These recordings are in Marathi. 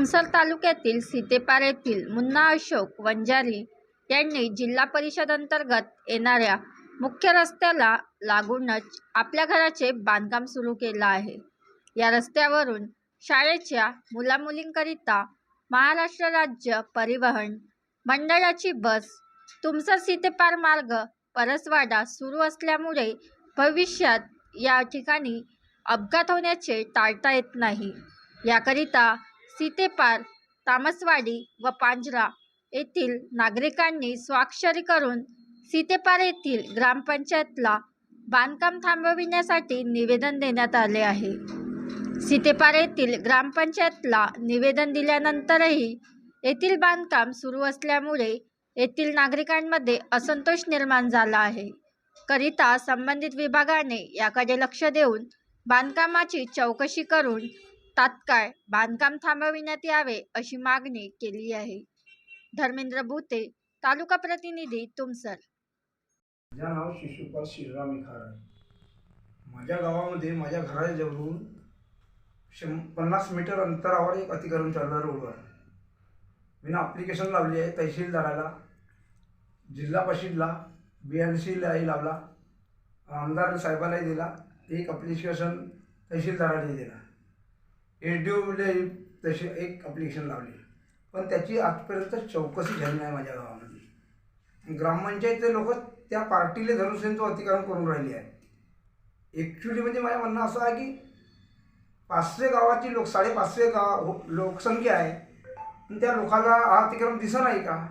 तुमसर तालुक्यातील सीतेपार येथील मुन्ना अशोक वंजारी यांनी जिल्हा परिषद अंतर्गत येणाऱ्या मुख्य रस्त्याला लागूनच आपल्या घराचे बांधकाम सुरू केलं आहे. या रस्त्यावरून शाळेच्या मुलामुलींकरिता महाराष्ट्र राज्य परिवहन मंडळाची बस तुमसर सीतेपार मार्ग परसवाडा सुरू असल्यामुळे भविष्यात या ठिकाणी अपघात होण्याचे टाळता येत नाही. याकरिता सीतेपार तामसवाडी व पांजरा येथील नागरिकांनी स्वाक्षरी करून सीतेपार येथील ग्रामपंचायतला बांधकाम थांबविण्यासाठी निवेदन देण्यात आले आहे. सीतेपार येथील ग्रामपंचायतला निवेदन दिल्यानंतरही येथील बांधकाम सुरू असल्यामुळे येथील नागरिकांमध्ये असंतोष निर्माण झाला आहे. करिता संबंधित विभागाने याकडे लक्ष देऊन बांधकामाची चौकशी करून तात्काळ बांधकाम थांबविण्यात यावे अशी मागणी केली आहे. धर्मेंद्र भूते तालुका प्रतिनिधी तुमसर. माझं नाव शिशुपाल श्रीराम इखार आहे माझ्या गावामध्ये माझ्या घराजवळून शं पन्नास मीटर अंतरावर एक अतिक्रमण चालणार रोडवर आहे. मी ॲप्लिकेशन लावली आहे तहसीलदाराला जिल्हा परिषदला बी एन सीलाही लावला आमदार साहेबालाही दिला एक ॲप्लिकेशन तहसीलदारालाही दिला. एस डी ओले तशी एक अप्लिकेशन लावली. पण त्याची आजपर्यंत चौकशी झाली नाही माझ्या गावामध्ये. ग्रामपंचायतचे लोक त्या पार्टीला धरून तो अतिक्रमण करून राहिली आहे ॲक्च्युली म्हणजे माझं म्हणणं असं आहे की पाचशे गावाची लोक साडेपाचशे गाव हो- लोकसंख्या आहे. पण त्या लोकांना हा अतिक्रम दिसत नाही का?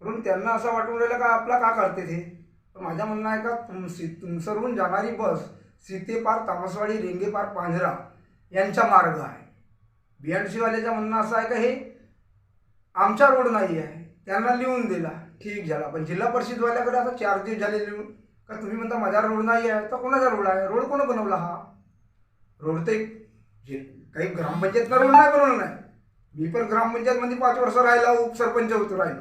म्हणून त्यांना असं वाटून राहिलं का आपला का करते ते? पण माझं म्हणणं आहे का तुम सी तुमसरहून जाणारी बस सीतेपार तामसवाडी रेंगेपार पांझरा यांचा मार्ग आहे. बी एड सीवाल्याचं म्हणणं असं आहे का हे आमचा रोड नाही आहे. त्यांना लिहून दिला ठीक झाला. पण जिल्हा परिषदवाल्याकडे आता चार दिवस झाले लिहून. का तुम्ही म्हणता माझा रोड नाही आहे तर कोणाचा रोड आहे? रोड कोण बनवला हा? रोड ते जे काही ग्रामपंचायतला रोड नाही बनवला नाही. मी पण ग्रामपंचायतमध्ये पाच वर्ष राहिला उपसरपंच होतो राहिलो.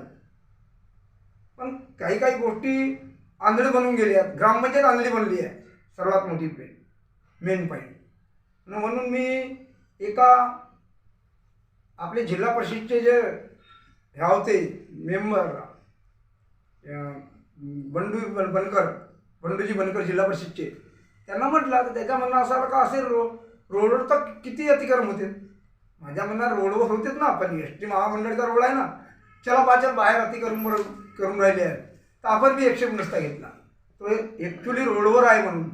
पण काही काही गोष्टी आंधळी बनवून गेली आहेत. ग्रामपंचायत आंधळी बनली आहे. सर्वात मोठी पेन मेन पॉईंट म्हणून मी एका आपले जिल्हा परिषदचे जे हे होते मेंबर बंडू बन बनकर बंडूजी बनकर जिल्हा परिषदचे त्यांना म्हटलं तर त्याच्या म्हणणं असं आलं का असेल रो रोडवर तर किती अतिक्रम होते माझ्या म्हणणार रोडवर होतेच ना पण एस टी महामंडळाचा रोड आहे ना चला पाच्या बाहेर अतिक्रम करून करून राहिले आहे तर आपण बी एकशे नसता घेतला. तो ॲक्च्युली रोडवर आहे म्हणून.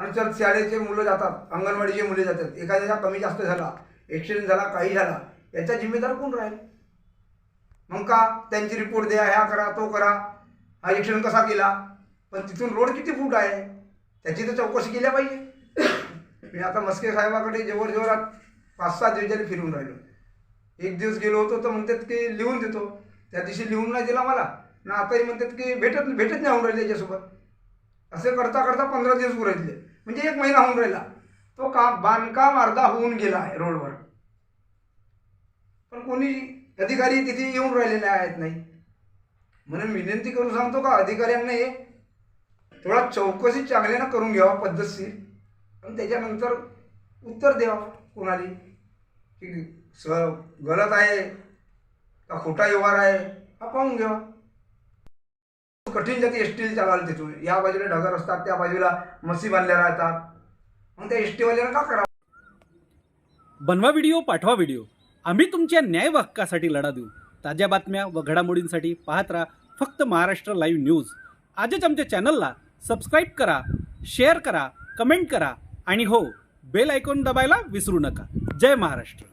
आणि शाळेचे मुलं जातात अंगणवाडीचे मुले जातात एखाद्याचा कमी जास्त झाला ॲक्सिडेंट झाला काही झाला याचा जिम्मेदार कोण राहील? मग का त्यांची रिपोर्ट द्या ह्या करा तो करा हा ॲक्सिडेंट कसा केला? पण तिथून रोड किती फूट आहे? त्याची तर चौकशी केल्या पाहिजे. मी आता मस्के साहेबाकडे जवळ जवळ पाच सात दिवस फिरून राहिलो. एक दिवस गेलो होतो तर म्हणतात की लिहून देतो. त्या दिवशी लिहून नाही दिला मला. ना आताही म्हणतात की भेटत भेटत नाही होऊन राहिले त्याच्यासोबत असे करता करता पंधरा दिवस उरायले म्हणजे एक महिना होऊन राहिला. तो काम बांधकाम अर्धा होऊन गेला आहे रोडवर. पण कोणी अधिकारी तिथे येऊन राहिलेले आहेत नाही. म्हणून विनंती करून सांगतो का अधिकाऱ्यांना हे थोडा चौकशी चांगल्यानं करून घ्यावा पद्धतशीर. आणि त्याच्यानंतर उत्तर द्यावं कोणाली. की स गलत आहे का खोटा व्यवहार आहे हा पाहून घ्यावा. कठीण जाती एस टी चालवायला तिथून या बाजूला ढगर असतात त्या बाजूला मसी बांधल्या राहतात. मग त्या एस टीवाल्याला का करावं? बनवा व्हिडिओ पाठवा व्हिडिओ. आम्ही तुमच्या न्याय हक्कासाठी लढा देऊ. ताज्या बातम्या व घडामोडींसाठी पाहत राहा फक्त महाराष्ट्र लाईव्ह न्यूज. आजच आमच्या चॅनलला सबस्क्राईब करा शेअर करा कमेंट करा आणि हो बेल आयकॉन दबायला विसरू नका. जय महाराष्ट्र.